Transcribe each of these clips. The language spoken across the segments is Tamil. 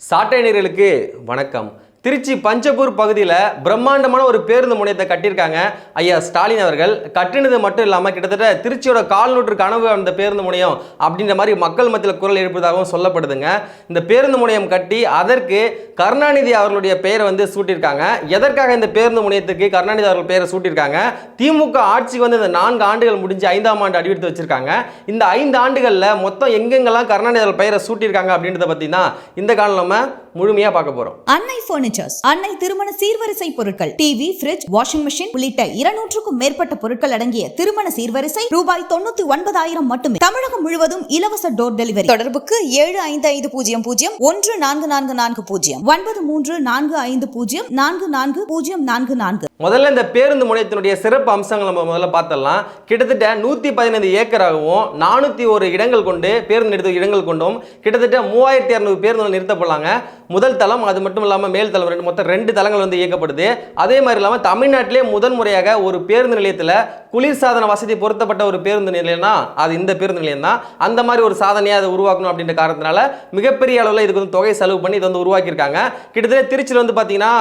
சாட்டை நேர்களுக்கு வணக்கம். திருச்சி பஞ்சப்பூர் பகுதியில் பிரம்மாண்டமான ஒரு பேருந்து முனையத்தை கட்டியிருக்காங்க. ஐயா ஸ்டாலின் அவர்கள். கட்டினது மட்டும் இல்லாமல் கிட்டத்தட்ட திருச்சியோட கால்நூற்று கனவு அந்த பேருந்து முனையம் அப்படின்ற மாதிரி மக்கள் மத்தியில் குரல் எழுப்பதாகவும் சொல்லப்படுதுங்க. இந்த பேருந்து முனையம் கட்டி அதற்கு கருணாநிதி அவர்களுடைய பெயரை வந்து சூட்டியிருக்காங்க. எதற்காக இந்த பேருந்து முனையத்துக்கு கருணாநிதி அவர்கள் பெயரை சூட்டியிருக்காங்க? திமுக ஆட்சிக்கு வந்து இந்த நான்கு ஆண்டுகள் முடிஞ்சு ஐந்தாம் ஆண்டு அடிவெடுத்து வச்சிருக்காங்க. இந்த ஐந்து ஆண்டுகளில் மொத்தம் எங்கெங்கெல்லாம் கருணாநிதி அவர்கள் பெயரை சூட்டியிருக்காங்க அப்படின்றத பற்றி தான் இந்த காலம் நம்ம முழுமையாக பார்க்க போகிறோம் அன்னை பர்னிச்சர்ஸ் அன்னை திருமண சீர்வரிசை பொருட்கள் டிவி ஃபிரிட்ஜ் வாஷிங் மிஷின் உள்ளிட்ட இருநூற்றுக்கும் மேற்பட்ட பொருட்கள் அடங்கிய திருமண சீர்வரிசை ரூபாய் தொண்ணூத்தி ஒன்பதாயிரம் மட்டுமே. தமிழகம் முழுவதும் இலவச டோர் டெலிவரி தொடர்புக்கு ஏழு ஐந்து ஐந்து பூஜ்ஜியம் பூஜ்ஜியம் ஒன்று நான்கு நான்கு நான்கு பூஜ்ஜியம் ஒன்பது மூன்று நான்கு ஐந்து பூஜ்ஜியம் நான்கு நான்கு பூஜ்ஜியம் நான்கு நான்கு. முதல்ல இந்த பேருந்து முனையத்தினுடைய சிறப்பு அம்சங்கள் நம்ம முதல்ல பார்த்தலாம் கிட்டத்தட்ட நூற்றி பதினைந்து ஏக்கராகவும் நானூற்றி ஒரு இடங்கள் கொண்டு பேருந்து நிறுத்த இடங்கள் கொண்டும் கிட்டத்தட்ட மூவாயிரத்தி இரநூறு பேருந்துகள் நிறுத்தப்படலாங்க. முதல் தளம் அது மட்டும் இல்லாமல் மேல் தளம் ரெண்டு மொத்தம் ரெண்டு தளங்கள் வந்து இயக்கப்படுது. அதே மாதிரி இல்லாமல் தமிழ்நாட்டிலே முதன் முறையாக ஒரு பேருந்து நிலையத்தில் குளிர்சாதன வசதி பொருத்தப்பட்ட ஒரு பேருந்து நிலையம்னா அது இந்த பேருந்து நிலையம் தான் அந்த மாதிரி ஒரு சாதனையை அதை உருவாக்கணும் அப்படின்ற காரணத்தினால மிகப்பெரிய அளவில் இதுக்கு வந்து தொகை செலவு பண்ணி இதை வந்து உருவாக்கியிருக்காங்க. கிட்டத்தட்ட திருச்சியில் வந்து பார்த்தீங்கன்னா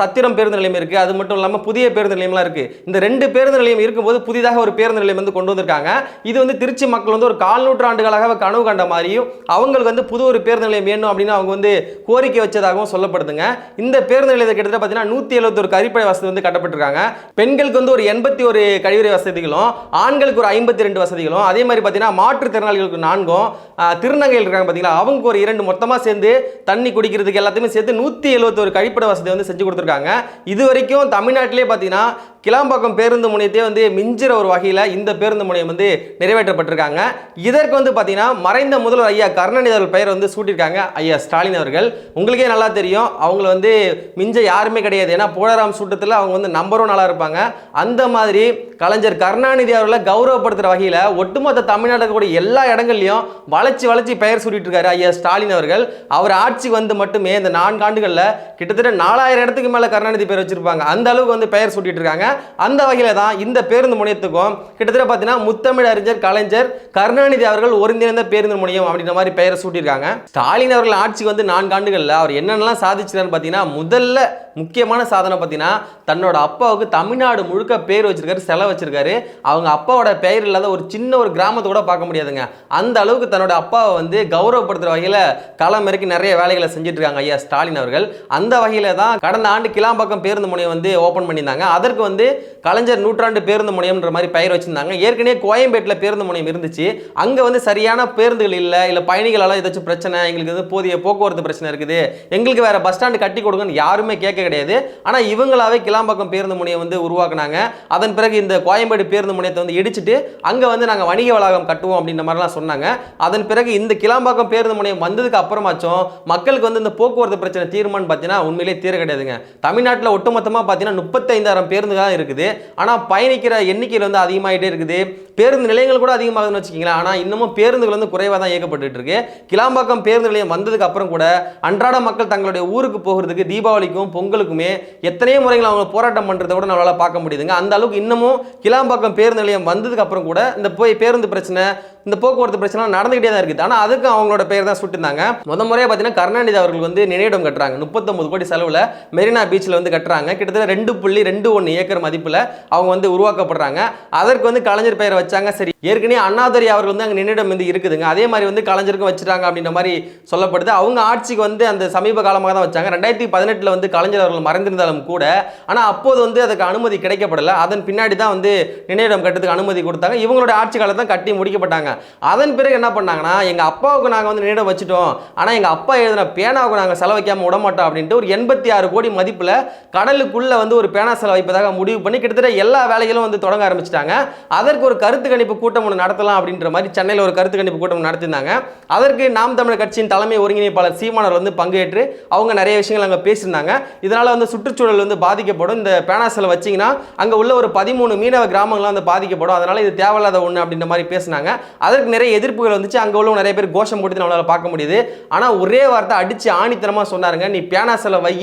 சத்திரம் பேருந்து நிலையம் இருக்குது அது மட்டும் இல்லாமல் புதிய பேருந்து நிலையம்லாம் இருக்குது இந்த ரெண்டு பேருந்து நிலையம் இருக்கும்போது புதிதாக ஒரு பேருந்து நிலையம் வந்து கொண்டு வந்திருக்காங்க. இது வந்து திருச்சி மக்கள் வந்து ஒரு கால் நூற்றாண்டுகளாக கனவு கண்ட மாதிரியும் அவங்களுக்கு வந்து புது ஒரு பேருந்து நிலையம் வேணும் அப்படின்னு அவங்க வந்து கோரிக்கை வச்சதாகவும் சொல்லப்படுதுங்க. இந்த பேருந்து நிலையத்தை கிட்டத்தட்ட பார்த்தீங்கன்னா நூற்றி எழுபத்தொரு கழிப்பறை வசதி வந்து கட்டப்பட்டிருக்காங்க. பெண்களுக்கு வந்து ஒரு எண்பத்தி ஒரு கழிவறை வசதிகளும் ஆண்களுக்கு ஒரு ஐம்பத்தி ரெண்டு வசதிகளும் அதே மாதிரி பார்த்தீங்கன்னா மாற்றுத்திறனாளிகளுக்கு நான்கும் திருநங்கைகள் இருக்காங்க பார்த்தீங்களா அவங்க ஒரு இரண்டு மொத்தமாக சேர்ந்து தண்ணி குடிக்கிறதுக்கு எல்லாத்தையுமே சேர்த்து நூற்றி எழுபத்தொரு கழிப்பறை வசதி வந்து செஞ்சு கொடுத்துருக்காங்க. இது வரைக்கும் தமிழ்நாட்டிலே பார்த்தீங்கன்னா கிளாம்பாக்கம் பேருந்து முனையத்தையே வந்து மிஞ்சிற ஒரு வகையில் இந்த பேருந்து முனையம் வந்து நிறைவேற்றப்பட்டிருக்காங்க. இதற்கு வந்து பார்த்தீங்கன்னா மறைந்த முதல்வர் ஐயா கருணாநிதி அவர்கள் பெயர் வந்து சூட்டியிருக்காங்க. ஐயா ஸ்டாலின் அவர்கள். உங்களுக்கே நல்லா தெரியும். அவங்கள வந்து மிஞ்ச யாருமே கிடையாது. ஏன்னா போலராம் சூட்டத்தில் அவங்க வந்து நம்பரும் நல்லா இருப்பாங்க. அந்த மாதிரி கலைஞர் கருணாநிதி அவர்களை கௌரவப்படுத்துகிற வகையில் ஒட்டுமொத்த தமிழ்நாட்டில் கூட எல்லா இடங்கள்லையும் வளைச்சி வளைச்சி பெயர் சூட்டிட்டு இருக்காரு ஐயா ஸ்டாலின் அவர்கள். அவர் ஆட்சிக்கு வந்து மட்டுமே இந்த நான்கு ஆண்டுகளில் கிட்டத்தட்ட நாலாயிரம் இடத்துக்கு மேலே கருணாநிதி பேர் வச்சிருப்பாங்க. அந்த அளவுக்கு வந்து பெயர் சூட்டிட்டு இருக்காங்க. அந்த வகையில் தான் இந்த பேருந்து முனையத்துக்கும் கிட்டத்தட்ட பார்த்தீங்கன்னா முத்தமிழ் அறிஞர் கலைஞர் கருணாநிதி அவர்கள் ஒருங்கிணைந்த பேருந்து முனையம் அப்படின்ற மாதிரி பெயரை சூட்டியிருக்காங்க. ஸ்டாலின் அவர்கள் ஆட்சிக்கு வந்து நான்கு ஆண்டுகளில் அவர் என்னென்னலாம் சாதிச்சிருக்காருன்னு பார்த்தீங்கன்னா முதல்ல முக்கியமான சாதனை பார்த்தீங்கன்னா தன்னோட அப்பாவுக்கு தமிழ்நாடு முழுக்க பேர் வச்சிருக்காரு செலவு வச்சிருக்காரு. அவங்க அப்பாவோட பெயர் இல்லாத ஒரு சின்ன ஒரு கிராமத்தை கூட பார்க்க முடியாதுங்க. அந்த அளவுக்கு தன்னோட அப்பாவை வந்து கௌரவப்படுத்துகிற வகையில் களம் இறக்கி நிறைய வேலைகளை செஞ்சுட்டு இருக்காங்க ஐயா ஸ்டாலின் அவர்கள். அந்த வகையில் தான் கடந்த ஆண்டு கிளாம்பாக்கம் பேருந்து முனையம் வந்து ஓப்பன் பண்ணியிருந்தாங்க. அதற்கு வந்து கலைஞர் நூற்றாண்டு பேருந்து முனையம்ன்ற மாதிரி பெயர் வச்சிருந்தாங்க. ஏற்கனவே கோயம்பேட்டில் பேருந்து முனையம் இருந்துச்சு. அங்கே வந்து சரியான பேருந்துகள் இல்லை இல்லை பயணிகளால் ஏதாச்சும் பிரச்சனை எங்களுக்கு வந்து போதிய போக்குவரத்து பிரச்சனை இருக்குது எங்களுக்கு வேறு பஸ் ஸ்டாண்டு கட்டி கொடுங்கன்னு யாருமே கேட்க கிடையாது. ஆனால் இவங்களாவே கிளாம்பாக்கம் பேருந்து முனையம் வந்து உருவாக்குனாங்க. அதன் பிறகு இந்த கோயம்பேடு பேருந்து முனையத்தை வந்து இடிச்சிட்டு அங்கே வந்து நாங்கள் வணிக வளாகம் கட்டுவோம் அப்படின்ற மாதிரிலாம் சொன்னாங்க. அதன் பிறகு இந்த கிளாம்பாக்கம் பேருந்து முனையம் வந்ததுக்கு அப்புறமாச்சும் மக்களுக்கு வந்து இந்த போக்குவரத்து பிரச்சனை தீர்மானம் பார்த்தீங்கன்னா உண்மையிலே தீர கிடையாதுங்க. தமிழ்நாட்டில் ஒட்டுமொத்தமாக பார்த்தீங்கன்னா முப்பத்தைந்தாயிரம் பேருந்து தான் இருக்குது. ஆனால் பயணிக்கிற எண்ணிக்கையில் வந்து அதிகமாகிட்டே இருக்குது. பேருந்து நிலையங்கள் கூட அதிகமாகுதுன்னு வச்சுக்கிங்களேன். ஆனால் இன்னமும் பேருந்துகள் வந்து குறைவாக தான் இயக்கப்பட்டு இருக்கு கிளாம்பாக்கம் பேருந்து நிலையம் வந்ததுக்கு அப்புறம் கூட அன்றாட மக்கள் தங்களுடைய ஊருக்கு போகிறதுக்கு தீபாவளிக்கும் பொங்கலுக்குமே எத்தனையோ முறைகள் அவங்க போராட்டம் பண்ணுறதை கூட நம்மளால் பார்க்க முடியுதுங்க. அந்த அளவுக்கு இன்னமும் கிளாம்பாக்கம் பேருந்து நிலையம் வந்ததுக்கு அப்புறம் கூட இந்த போய் பேருந்து பிரச்சனை இந்த போக்குவரத்து பிரச்சனை நடந்துகிட்டே தான் இருக்குது. ஆனால் அதுக்கு அவங்களோட பேர் தான் சுட்டிருந்தாங்க. முத முறையாக பார்த்தீங்கன்னா கருணாநிதி அவர்கள் வந்து நினைவிடம் கட்டுறாங்க. முப்பத்தொம்பது கோடி செலவில் மெரினா பீச்சில் வந்து கட்டுறாங்க. கிட்டத்தட்ட ரெண்டு புள்ளி ரெண்டு ஒன்று ஏக்கர் மதிப்பில் அவங்க வந்து உருவாக்கப்படுறாங்க. அதற்கு வந்து கலைஞர் பெயரை வச்சு வச்சாங்க. சரி ஏற்கனவே அண்ணாதுரை அவர்கள் வந்து அங்கே நினைவிடம் வந்து இருக்குதுங்க. அதே மாதிரி வந்து கலைஞருக்கும் வச்சுட்டாங்க அப்படின்ற மாதிரி சொல்லப்படுது. அவங்க ஆட்சிக்கு வந்து அந்த சமீப காலமாக தான் வச்சாங்க. ரெண்டாயிரத்தி பதினெட்டில் வந்து கலைஞர் அவர்கள் மறைந்திருந்தாலும் கூட ஆனால் அப்போது வந்து அதுக்கு அனுமதி கிடைக்கப்படலை. அதன் பின்னாடி தான் வந்து நினைவிடம் கட்டுறதுக்கு அனுமதி கொடுத்தாங்க. இவங்களோட ஆட்சி காலத்தை கட்டி முடிக்கப்பட்டாங்க. அதன் பிறகு என்ன பண்ணாங்கன்னா எங்கள் அப்பாவுக்கு நாங்கள் வந்து நினைவிடம் வச்சுட்டோம். ஆனால் எங்கள் அப்பா எழுதின பேனாவுக்கு நாங்கள் செலவைக்காமல் விட மாட்டோம் அப்படின்ட்டு ஒரு எண்பத்தி ஆறு கோடி மதிப்பில் கடலுக்குள்ளே வந்து ஒரு பேனா செலவைப்பதாக முடிவு பண்ணி கிட்டத்தட்ட எல்லா வேலைகளும் வந்து தொடங்க ஆரம்பிச்சிட்டாங்க. அதற்கு ஒரு கருத்து கணிப்பு கூட்டம் ஒன்று நடத்தலாம் அப்படின்ற மாதிரி சென்னையில் ஒரு கருத்து கணிப்பு கூட்டம் நடத்திருந்தாங்க அதற்கு நாம் தமிழர் கட்சியின் தலைமை ஒருங்கிணைப்பாளர் சீமானர் வந்து பங்கேற்று அவங்க நிறைய விஷயங்கள் அங்கே பேசியிருந்தாங்க. இதனால் வந்து சுற்றுச்சூழல் வந்து பாதிக்கப்படும். இந்த பேனாசில் வச்சிங்கன்னா அங்கே உள்ள ஒரு பதிமூணு மீனவ கிராமங்கள்லாம் வந்து பாதிக்கப்படும். அதனால் இது தேவையில்லாத ஒன்று அப்படின்ற மாதிரி பேசினாங்க. அதற்கு நிறைய எதிர்ப்புகள் வந்துச்சு. அங்கே உள்ள நிறைய பேர் கோஷம் போட்டு நம்மளால் பார்க்க முடியுது. ஆனால் ஒரே வார்த்தை அடித்து ஆணித்தனமாக சொன்னாருங்க. நீ பேனாசில் வை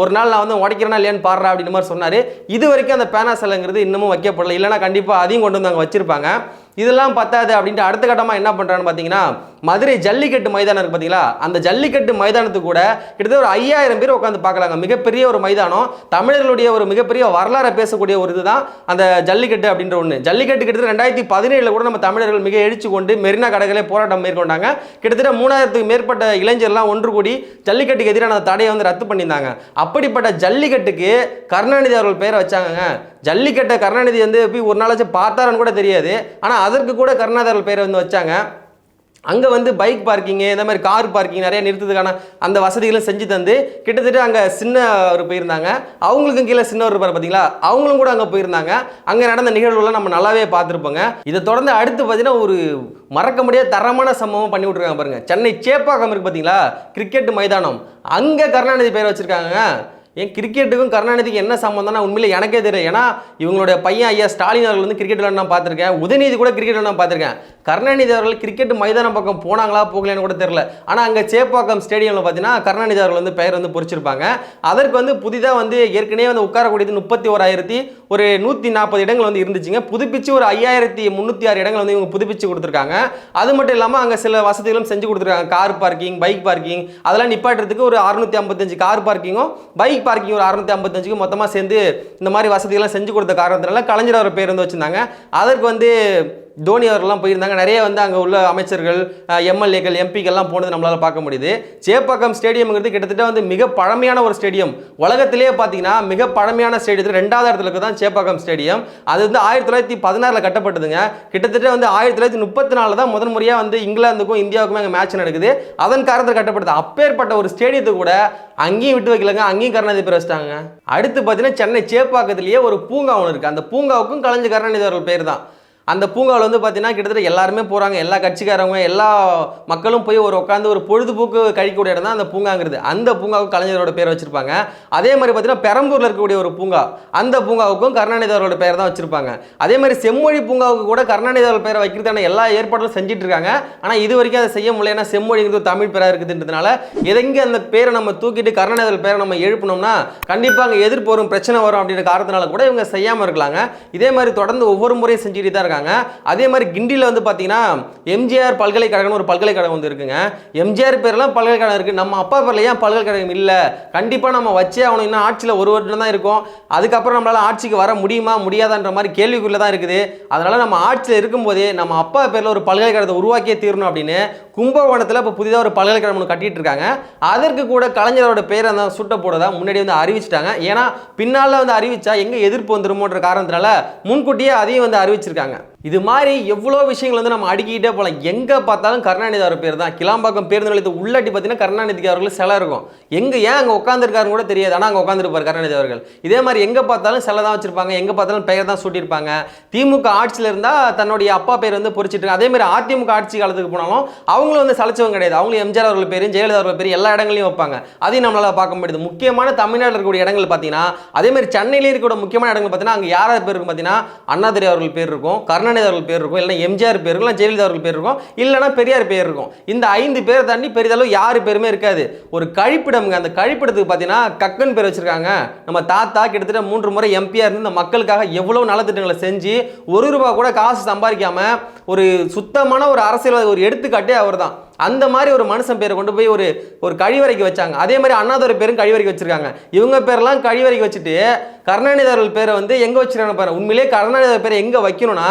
ஒரு நாள் நான் வந்து உடைக்கிறேன்னா இல்லையான்னு பாடுறா அப்படின்ற மாதிரி சொன்னார். இது வரைக்கும் அந்த பேனாசலைங்கிறது இன்னமும் வைக்கப்படல. இல்லைன்னா கண்டிப்பாக அதையும் கொண்டு வந்து அங்கே வச்சிருப்பாங்க செஞ்சுருப்பாங்க இதெல்லாம் பத்தாது அப்படின்ட்டு அடுத்த கட்டமாக என்ன பண்ணுறான்னு பார்த்தீங்கன்னா மதுரை ஜல்லிக்கட்டு மைதானம் இருக்குது பார்த்தீங்களா அந்த ஜல்லிக்கட்டு மைதானத்துக்கு கூட கிட்டத்தட்ட ஒரு ஐயாயிரம் பேர் உட்காந்து பார்க்கலாங்க. மிகப்பெரிய ஒரு மைதானம். தமிழர்களுடைய ஒரு மிகப்பெரிய வரலாறை பேசக்கூடிய ஒரு இதுதான் அந்த ஜல்லிக்கட்டு அப்படின்ற ஒன்று ஜல்லிக்கட்டு கிட்டத்தட்ட ரெண்டாயிரத்தி பதினேழில் கூட நம்ம தமிழர்கள் மிக எழுச்சி கொண்டு மெரினா கடற்கரை போராட்டம் மேற்கொண்டாங்க. கிட்டத்தட்ட மூணாயிரத்துக்கு மேற்பட்ட இளைஞர்லாம் ஒன்று கூடி ஜல்லிக்கட்டுக்கு எதிரான அந்த தடையை வந்து ரத்து பண்ணியிருந்தாங்க. அப்படிப்பட்ட ஜல்லிக்கட்டுக்கு கருணாநிதி அவர்கள் பெயரை வச்சாங்கங்க. ஜல்லிக்கட்டை கருணாநிதி வந்து போய் ஒரு நாளாச்சும் பார்த்தாருன்னு கூட தெரியாது. ஆனால் அதற்கு கூட கருணாதரல் பேர் வந்து வச்சாங்க. அங்கே வந்து பைக் பார்க்கிங்கு இந்த மாதிரி கார் பார்க்கிங் நிறைய நிறுத்துறதுக்கான அந்த வசதிகளும் செஞ்சு தந்து கிட்டத்தட்ட அங்கே சின்னவர் போயிருந்தாங்க. அவங்களுக்கும் கீழே சின்னவர் இருப்பார் பார்த்தீங்களா அவங்களும் கூட அங்கே போயிருந்தாங்க. அங்கே நடந்த நிகழ்வுலாம் நம்ம நல்லாவே பார்த்துருப்போங்க. இதை தொடர்ந்து அடுத்து பார்த்தீங்கன்னா ஒரு மறக்க முடியாத தரமான சம்பவம் பண்ணி விட்ருக்காங்க பாருங்கள் சென்னை சேப்பாக்கம் இருக்குது பார்த்தீங்களா கிரிக்கெட் மைதானம். அங்கே கருணாநிதி பேர் வச்சுருக்காங்க ஏன் கிரிக்கெட்டுக்கும் கருணாநிதிக்கு என்ன சம்மந்தம்னா உண்மையில் எனக்கே தெரியல ஏன்னா இவங்களுடைய பையன் ஐயா ஸ்டாலின் அவர்கள் வந்து கிரிக்கெட் விளையாட நான் பார்த்துருக்கேன். உதயநிதி கூட கிரிக்கெட் விளையாட நான் பார்த்துருக்கேன். கருணாநிதி அவர்கள் கிரிக்கெட் மைதானம் பக்கம் போனாங்களா போகலைன்னு கூட தெரியல. ஆனால் அங்கே சேப்பாக்கம் ஸ்டேடியமில் பார்த்தீங்கன்னா கருணாநிதி அவர்கள் வந்து பெயர் வந்து பொறிச்சிருப்பாங்க. அதற்கு வந்து புதிதாக வந்து ஏற்கனவே வந்து உட்காரக்கூடியது முப்பத்தி ஓராயிரத்தி ஒரு நூற்றி நாற்பது இடங்கள் வந்து இருந்துச்சுங்க. புதுப்பிச்சு ஒரு ஐயாயிரத்தி முந்நூற்றி ஆறு இடங்கள் வந்து இவங்க புதுப்பிச்சு கொடுத்துருக்காங்க. அது மட்டும் இல்லாமல் அங்கே சில வசதிகளும் செஞ்சு கொடுத்துருக்காங்க. கார் பார்க்கிங் பைக் பார்க்கிங் அதெல்லாம் நிப்பாட்டுறதுக்கு ஒரு அறுநூத்தி ஐம்பத்தஞ்சு கார் பார்க்கிங்கும் பைக் பார்க்கிங் ஒரு அறுநூத்தி ஐம்பத்தஞ்சுக்கு மொத்தமாக சேர்ந்து இந்த மாதிரி வசதிகள்லாம் செஞ்சு கொடுத்த காரணத்தினால கலைஞர் அவர் பேர் வந்து வச்சுருந்தாங்க. அதற்கு வந்து தோனி அவர்கள்லாம் போயிருந்தாங்க. நிறைய வந்து அங்கே உள்ள அமைச்சர்கள் எம்எல்ஏக்கள் எம்பிக்கெல்லாம் போனது நம்மளால் பார்க்க முடியுது. சேப்பாக்கம் ஸ்டேடியம்ங்கிறது கிட்டத்தட்ட வந்து மிக பழமையான ஒரு ஸ்டேடியம். உலகத்திலேயே பார்த்தீங்கன்னா மிக பழமையான ஸ்டேடியத்தில் ரெண்டாவது இடத்துல இருக்குது தான் சேப்பாக்கம் ஸ்டேடியம். அது வந்து ஆயிரத்தி தொள்ளாயிரத்தி பதினாறில் கட்டப்பட்டதுங்க. கிட்டத்தட்ட வந்து ஆயிரத்தி தொள்ளாயிரத்தி முப்பத்தி நாலில் தான் முதன் முறையாக வந்து இங்கிலாந்துக்கும் இந்தியாவுக்குமே அங்கே மேட்ச் நடக்குது. அதன் காரணத்தில் கட்டப்படுது. அப்பேற்பட்ட ஒரு ஸ்டேடியத்தை கூட அங்கேயும் விட்டு வைக்கலங்க. அங்கேயும் கருணாநிதி பேர் வச்சிட்டாங்க அடுத்து பார்த்தீங்கன்னா சென்னை சேப்பாக்கத்திலேயே ஒரு பூங்கா ஒன்று இருக்குது அந்த பூங்காவுக்கும் கலைஞர் கருணாநிதி அவர்கள் பேர் தான். அந்த பூங்காவில் வந்து பார்த்தீங்கன்னா கிட்டத்தட்ட எல்லாருமே போகிறாங்க எல்லா கட்சிக்காரவங்க எல்லா மக்களும் போய் ஒரு உட்காந்து ஒரு பொழுதுபோக்கு கழிக்கக்கூடிய இடம் தான் அந்த பூங்காங்கிறது. அந்த பூங்காவுக்கு கலைஞரோட பேர் வச்சிருப்பாங்க. அதே மாதிரி பார்த்தீங்கன்னா பெரம்பூரில் இருக்கக்கூடிய ஒரு பூங்கா அந்த பூங்காவுக்கும் கருணாநிதி அவரோட பேர் தான் வச்சிருப்பாங்க. அதே மாதிரி செம்மொழி பூங்காவுக்கு கூட கருணாநிதி அவர்கள் பேரை வைக்கிறதுக்கான எல்லா ஏற்பாடுகளும் செஞ்சுட்டு இருக்காங்க. ஆனால் இது வரைக்கும் அதை செய்ய முடியல. ஏன்னா செம்மொழிங்கிறது தமிழ் பேராக இருக்குதுன்றதுனால எதெங்கே அந்த பேரை நம்ம தூக்கிட்டு கருணாநிதி பேரை நம்ம எழுப்பினோம்னா கண்டிப்பாக அங்கே எதிர்ப்பு வரும் பிரச்சனை வரும் அப்படின்ற காரணத்தினால கூட இவங்க செய்யாமல் இருக்கலாங்க. இதே மாதிரி தொடர்ந்து ஒவ்வொரு முறையும் செஞ்சுட்டு தான் இருக்காங்க. அதே மாதிரி கிண்டியில் வந்து பார்த்தீங்கன்னா எம்ஜிஆர் பல்கலைக்கழகம்னு ஒரு பல்கலைக்கழகம் வந்து இருக்குங்க. எம்ஜிஆர் பேர்லாம் பல்கலைக்கழகம் இருக்குது நம்ம அப்பா பேரில் ஏன் பல்கலைக்கழகம் இல்லை? கண்டிப்பாக நம்ம வச்சே அவனுக்கு இன்னும் ஆட்சியில் ஒரு வருடம் தான் இருக்கும். அதுக்கப்புறம் நம்மளால் ஆட்சிக்கு வர முடியுமா முடியாதான்ற மாதிரி கேள்விக்குள்ளே தான் இருக்குது. அதனால் நம்ம ஆட்சியில் இருக்கும்போதே நம்ம அப்பா பேரில் ஒரு பல்கலைக்கழகத்தை உருவாக்கியே தீரணும் அப்படின்னு கும்பகோணத்தில் இப்போ புதிதாக ஒரு பல்கலைக்கழகம் ஒன்று கட்டிட்டு இருக்காங்க. அதற்கு கூட கலைஞரோட பேரை அந்த சுட்ட தான் முன்னாடி வந்து அறிவிச்சிட்டாங்க. ஏன்னா பின்னால் வந்து அறிவிச்சா எங்கே எதிர்ப்பு வந்துருமோன்ற காரணத்தினால முன்கூட்டியே அதையும் வந்து அறிவிச்சிருக்காங்க. that. இது மாதிரி எவ்வளோ விஷயங்கள் வந்து நம்ம அடிக்கிட்டே போகலாம். எங்கே பார்த்தாலும் கருணாநிதி அவர் பேர் தான். கிளாம்பாக்கம் பேருந்து நிலையத்தை உள்ளாட்டி பார்த்தீங்கன்னா கருணாநிதிக்கு அவர்கள் சிலை இருக்கும். எங்கே ஏன் அங்கே உட்காந்துருக்காருன்னு கூட தெரியாது. ஆனால் அங்கே உட்காந்துருப்பார் கருணாநிதி அவர்கள். இதே மாதிரி எங்கே பார்த்தாலும் சிலை தான் வச்சிருப்பாங்க. எங்கே பார்த்தாலும் பெயர் தான் சூட்டியிருப்பாங்க. திமுக ஆட்சியில் இருந்தால் தன்னுடைய அப்பா பேர் வந்து பொறிச்சிட்டு அதே மாதிரி அதிமுக ஆட்சி காலத்துக்கு போனாலும் அவங்களும் வந்து சலைச்சவங்க கிடையாது. அவங்களும் எம்ஜிஆர் அவர்கள் பேர் ஜெயலலிதா அவர்கள் பேர் எல்லா இடங்களையும் வைப்பாங்க. அதையும் நம்மளால் பார்க்க முடியுது. முக்கியமான தமிழ்நாட்டில் இருக்கக்கூடிய இடங்கள் பார்த்தீங்கன்னா அதே மாதிரி சென்னையிலே இருக்கக்கூடிய முக்கியமான இடங்கள் பார்த்தீங்கன்னா அங்கே யார் யார் பேர் இருக்கும் பார்த்தீங்கன்னா அண்ணாதுரை அவர்கள் பேர் இருக்கும். கருணாநிதி அவர்கள் பேர் இருக்கும் இல்லைன்னா எம்ஜிஆர் பேர் இருக்கும் ஜெயலலிதா அவர்கள் பேர் இருக்கும் இல்லைன்னா பெரியார் பேர் இருக்கும் இந்த ஐந்து பேரை தாண்டி பெரிதளவு யார் பேருமே இருக்காது. ஒரு கழிப்பிடம்ங்க. அந்த கழிப்பிடத்துக்கு பார்த்தீங்கன்னா கக்கன் பேர் வச்சுருக்காங்க. நம்ம தாத்தா கிட்டத்தட்ட மூன்று முறை எம்பியாக இருந்து இந்த மக்களுக்காக எவ்வளோ நலத்திட்டங்களை செஞ்சு ஒரு ரூபா கூட காசு சம்பாதிக்காமல் ஒரு சுத்தமான ஒரு அரசியல்வாதி ஒரு எடுத்துக்காட்டே அவர் தான் அந்த மாதிரி ஒரு மனுஷன் பேரை கொண்டு போய் ஒரு ஒரு கழிவறைக்கு வச்சாங்க. அதே மாதிரி அண்ணாதுரை பேரும் கழிவறைக்கு வச்சிருக்காங்க. இவங்க பேரெல்லாம் கழிவறைக்கு வச்சுட்டு கருணாநிதி அவர்கள் பேரை வந்து எங்கே வச்சிருக்காங்க பாரு. உண்மையிலே கருணாநிதி பேரை எங்கே வைக்கணும்னா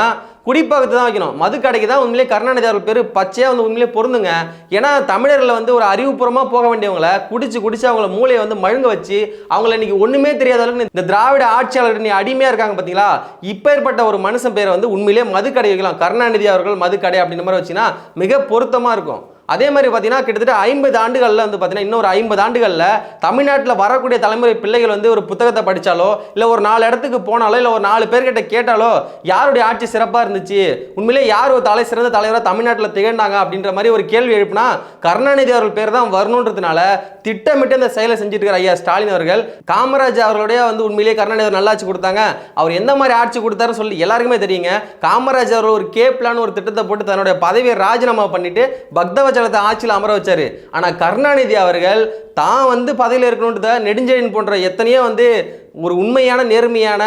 குடிப்பாக்கத்து தான் வைக்கணும். மது கடைக்கு தான் உண்மையிலே கருணாநிதி அவர்கள் பேர் பச்சையாக வந்து உண்மையிலே பொருந்துங்க. ஏன்னா தமிழர்களை வந்து ஒரு அறிவுபூர்வமாக போக வேண்டியவங்களை குடிச்சு குடிச்சு அவங்கள மூளையை வந்து மழுங்க வச்சு அவங்கள இன்னைக்கு ஒன்றுமே தெரியாத அளவுக்கு இந்த திராவிட ஆட்சியாளர்கள் நீ அடிமையாக இருக்காங்க பார்த்தீங்களா இப்போ ஏற்பட்ட ஒரு மனுஷன் பேரை வந்து உண்மையிலே மது கடை வைக்கலாம். கருணாநிதி அவர்கள் மது கடை அப்படின்ற மாதிரி வச்சுன்னா மிக பொருத்தமாக இருக்கும். அதே மாதிரி பார்த்தீங்கன்னா கிட்டத்தட்ட ஐம்பது ஆண்டுகளில் வந்து பார்த்தீங்கன்னா இன்னொரு ஐம்பது ஆண்டுகளில் தமிழ்நாட்டில் வரக்கூடிய தலைமுறை பிள்ளைகள் வந்து ஒரு புத்தகத்தை படித்தாலோ இல்லை ஒரு நாலு இடத்துக்கு போனாலோ இல்லை ஒரு நாலு பேர்கிட்ட கேட்டாலோ யாருடைய ஆட்சி சிறப்பாக இருந்துச்சு? உண்மையிலே யார் ஒரு தலை சிறந்த தலைவராக தமிழ்நாட்டில் திகழ்ந்தாங்க அப்படின்ற மாதிரி ஒரு கேள்வி எழுப்புனா கருணாநிதி அவர்கள் பேர் தான் வரணுன்றதுனால திட்டமிட்டு இந்த செயலை செஞ்சுட்டு இருக்கிற ஐயா ஸ்டாலின் அவர்கள். காமராஜ் அவர்களுடைய வந்து உண்மையிலேயே கருணாநிதி அவர் நல்லாட்சி கொடுத்தாங்க. அவர் எந்த மாதிரி ஆட்சி கொடுத்தாருன்னு சொல்லி எல்லாருக்குமே தெரியுங்க. காமராஜ் அவர்கள் ஒரு கேப்லான்னு ஒரு திட்டத்தை போட்டு தன்னுடைய பதவியை ராஜினாமா பண்ணிட்டு பக்தவச்சலத்தை ஆட்சியில் அமர வச்சாரு. ஆனால் கருணாநிதி அவர்கள் தான் வந்து பதவியில் இருக்கணுன்றத நெடுஞ்செழியன் போன்ற எத்தனையோ வந்து ஒரு உண்மையான நேர்மையான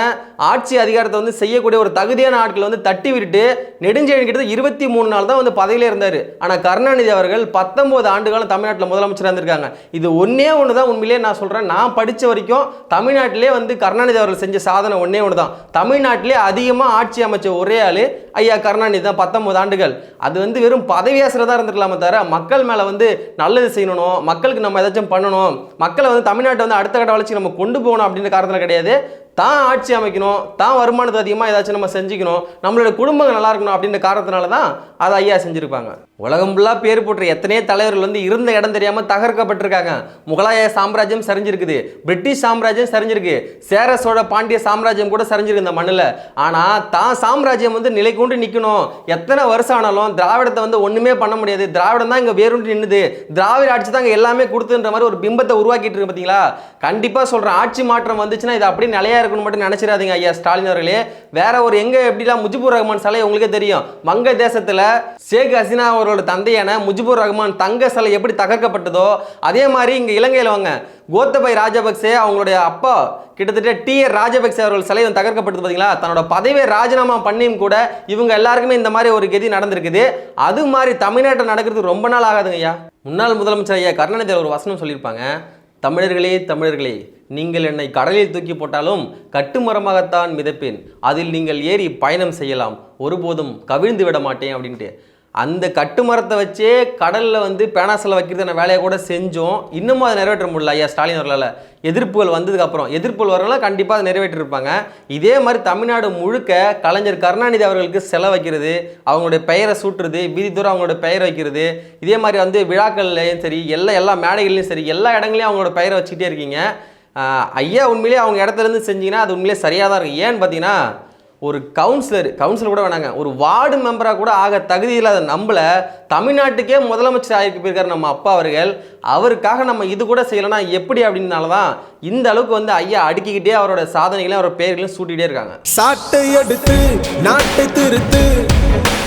ஆட்சி அதிகாரத்தை வந்து செய்யக்கூடிய ஒரு தகுதியான ஆட்களை வந்து தட்டி விட்டுட்டு நெடுஞ்செழியன் கிட்ட இருபத்தி மூணு நாள் தான் வந்து பதவியிலே இருந்தார். ஆனால் கருணாநிதி அவர்கள் பத்தொன்பது ஆண்டுகாலம் தமிழ்நாட்டில் முதலமைச்சராக இருந்திருக்காங்க. இது ஒன்றே ஒன்று தான் உண்மையிலேயே நான் சொல்கிறேன் நான் படித்த வரைக்கும் தமிழ்நாட்டிலே வந்து கருணாநிதி அவர்கள் செஞ்ச சாதனை ஒன்றே ஒன்று தான். தமிழ்நாட்டிலே அதிகமாக ஆட்சி அமைச்ச ஒரே ஆள் ஐயா கருணாநிதி தான் பத்தொன்பது ஆண்டுகள். அது வந்து வெறும் பதவியாசிரதாக இருந்திருக்கலாமே தவிர மக்கள் மேலே வந்து நல்லது செய்யணும் மக்களுக்கு நம்ம ஏதாச்சும் பண்ணணும் மக்களை வந்து தமிழ்நாட்டை வந்து அடுத்த கட்ட வளர்ச்சி நம்ம கொண்டு போகணும் அப்படின்ற காரணத்தில் கிடையாது. தான் ஆட்சி அமைக்கணும் தான் வருமானத்தை அதிகமாக ஏதாச்சும் நம்ம செஞ்சுக்கணும் நம்மளோட குடும்பங்கள் நல்லா இருக்கணும் அப்படின்ற காரணத்தினால தான் அதை ஐயா செஞ்சுருப்பாங்க. உலகம் ஃபுல்லாக பேர் போட்ட எத்தனையோ தலைவர்கள் வந்து இருந்த இடம் தெரியாமல் தகர்க்கப்பட்டிருக்காங்க. முகலாய சாம்ராஜ்யம் சரிஞ்சிருக்குது பிரிட்டிஷ் சாம்ராஜ்யம் சரிஞ்சிருக்கு சேர சோழ பாண்டிய சாம்ராஜ்யம் கூட சரிஞ்சிருக்கு இந்த மண்ணில். ஆனால் தான் சாம்ராஜ்யம் வந்து நிலை கொண்டு நிற்கணும் எத்தனை வருஷம் ஆனாலும் திராவிடத்தை வந்து ஒன்றுமே பண்ண முடியாது. திராவிடம் தான் இங்கே வேறுண்டு நின்னுது. திராவிட ஆட்சி தான் இங்கே எல்லாமே கொடுத்துன்ற மாதிரி ஒரு பிம்பத்தை உருவாக்கிட்டு இருக்கு பார்த்தீங்களா கண்டிப்பாக சொல்கிறேன் ஆட்சி மாற்றம் வந்துச்சுன்னா இது அப்படியே நிலையா இருக்கணும் மட்டும் நினச்சிடாதீங்க ஐயா ஸ்டாலின் அவர்களே. வேற ஒரு எங்கே எப்படிலாம் முஜிபுர் ரஹ்மான் சிலை உங்களுக்கே தெரியும். வங்க தேசத்தில் ஷேக் ஹசீனா அவரோட தந்தையான முஜிபுர் ரஹ்மான் தங்க சிலை எப்படி தகர்க்கப்பட்டதோ அதே மாதிரி இங்கே இலங்கையில் வாங்க. கோத்தபாய் ராஜபக்சே அவங்களுடைய அப்பா கிட்டத்தட்ட டி ஆர் ராஜபக்சே அவர்கள் சிலை வந்து தகர்க்கப்பட்டது பார்த்தீங்களா தன்னோட பதவியை ராஜினாமா பண்ணியும் கூட இவங்க எல்லாருக்குமே இந்த மாதிரி ஒரு கதி நடந்திருக்குது. அது மாதிரி தமிழ்நாட்டில் நடக்கிறது ரொம்ப நாள் ஆகாதுங்க ஐயா. முன்னாள் முதலமைச்சர் ஐயா கருணாநிதி ஒரு வசனம் சொல்லியிருப்பாங்க. தமிழர்களே தமிழர்களே நீங்கள் என்னை கடலில் தூக்கி போட்டாலும் கட்டுமரமாகத்தான் மிதப்பேன். அதில் நீங்கள் ஏறி பயணம் செய்யலாம். ஒருபோதும் கவிழ்ந்து விட மாட்டேன் அப்படின்ட்டு. அந்த கட்டுமரத்தை வச்சே கடலில் வந்து பேனாசில் வைக்கிறதான வேலையை கூட செஞ்சோம். இன்னமும் அதை நிறைவேற்ற முடியல ஐயா ஸ்டாலின் அவர்களால். எதிர்ப்புகள் வந்ததுக்கப்புறம் எதிர்ப்புகள் வரலாம் கண்டிப்பாக அதை நிறைவேற்றிருப்பாங்க. இதே மாதிரி தமிழ்நாடு முழுக்க கலைஞர் கருணாநிதி அவர்களுக்கு செலவு வைக்கிறது. அவங்களுடைய பெயரை சூட்டுறது வீதி தூரம் அவங்களோட பெயரை வைக்கிறது. இதே மாதிரி வந்து விழாக்கள்லையும் சரி எல்லா எல்லா மேடைகள்லையும் சரி எல்லா இடங்களையும் அவங்களோட பெயரை வச்சுக்கிட்டே இருக்கீங்க. ஐயா உண்மையிலேயே அவங்க இடத்துல இருந்து அது உண்மையிலே சரியாக தான் இருக்கும். ஏன்னு பார்த்தீங்கன்னா ஒரு கவுன்சிலர் கவுன்சிலர் கூட வேணாங்க. ஒரு வார்டு மெம்பராக கூட ஆக தகுதி இல்லாத நம்மளை தமிழ்நாட்டுக்கே முதலமைச்சர் ஆகிட்டு போயிருக்காரு நம்ம அப்பா அவர்கள். அவருக்காக நம்ம இது கூட செய்யலைன்னா எப்படி அப்படின்னால தான் இந்த அளவுக்கு வந்து ஐயா அடுக்கிக்கிட்டே அவரோட சாதனைகளையும் அவரோட பேர்களையும் சூட்டிகிட்டே இருக்காங்க. சாட்டை எடுத்து நாட்டை திருத்து